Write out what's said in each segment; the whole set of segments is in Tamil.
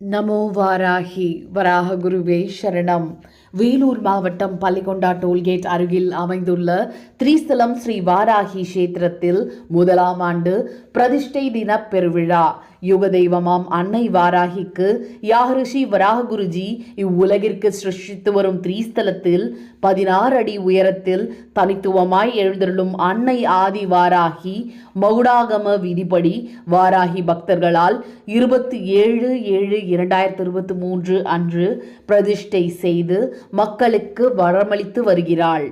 நமோ வாராகி வராக குருவே சரணம் வேலூர் மாவட்டம் பள்ளிகொண்டா டோல்கேட் அருகில் அமைந்துள்ள திரிஸ்தலம் ஸ்ரீ வாராகி கஷேத்திரத்தில் முதலாம் ஆண்டு பிரதிஷ்டை தின பெருவிழா. யுகதெய்வமாம் அன்னை வாராகிக்கு யாகரிஷி வராக குருஜி இவ்வுலகிற்கு சிருஷ்டித்து வரும் திரிஸ்தலத்தில் பதினாறு அடி உயரத்தில் தனித்துவமாய் எழுந்தருளும் அன்னை ஆதி வாராகி மகுடாகம விதிப்படி வாராகி பக்தர்களால் இருபத்தி ஏழு ஏழு இரண்டாயிரத்தி இருபத்தி மூன்று அன்று பிரதிஷ்டை செய்து மக்களுக்கு வரமளித்து வருகிறாள்.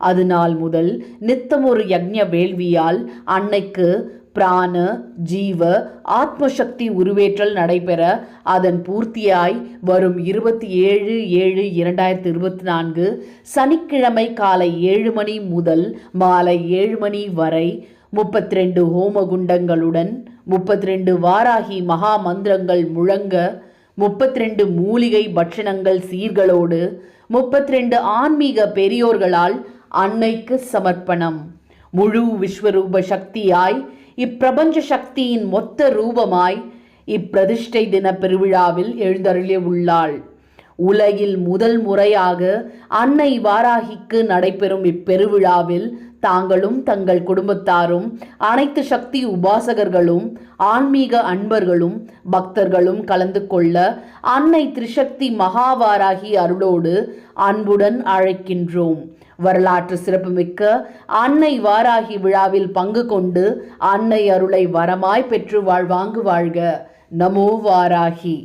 அது நாள் முதல் நித்தம் ஒரு யக்ஞ வேள்வியால் அன்னைக்கு பிராண ஜீவ ஆத்மசக்தி உருவேற்றல் நடைபெற அதன் பூர்த்தியாய் வரும் இருபத்தி ஏழு ஏழு இரண்டாயிரத்தி இருபத்தி நான்கு சனிக்கிழமை காலை ஏழு மணி முதல் மாலை ஏழு மணி வரை முப்பத்தி ரெண்டு ஹோமகுண்டங்களுடன் முப்பத்தி ரெண்டு வாராகி மகா மந்திரங்கள் முழங்க முப்பத்தி ரெண்டு மூலிகை பட்சணங்கள் சீர்களோடு முப்பத்தி ரெண்டு ஆன்மீக பெரியோர்களால் அன்னைக்கு சமர்ப்பணம். முழு விஸ்வரூப சக்தியாய் இப்பிரபஞ்ச சக்தியின் மொத்த ரூபமாய் இப்பிரதிஷ்டை தின பெருவிழாவில் எழுந்தருளி உள்ளாள். உலகில் முதல் முறையாக அன்னை வாராகிக்கு நடைபெறும் இப்பெருவிழாவில் தாங்களும் தங்கள் குடும்பத்தாரும் அனைத்து சக்தி உபாசகர்களும் ஆன்மீக அன்பர்களும் பக்தர்களும் கலந்து கொள்ள அன்னை திரிசக்தி மகாவாராகி அருளோடு அன்புடன் அழைக்கின்றோம். வரலாற்று சிறப்புமிக்க அன்னை வாராகி விழாவில் பங்கு கொண்டு அன்னை அருளை வரமாய் பெற்று வாழ்வாங்கு வாழ்க. நமோ வாராகி.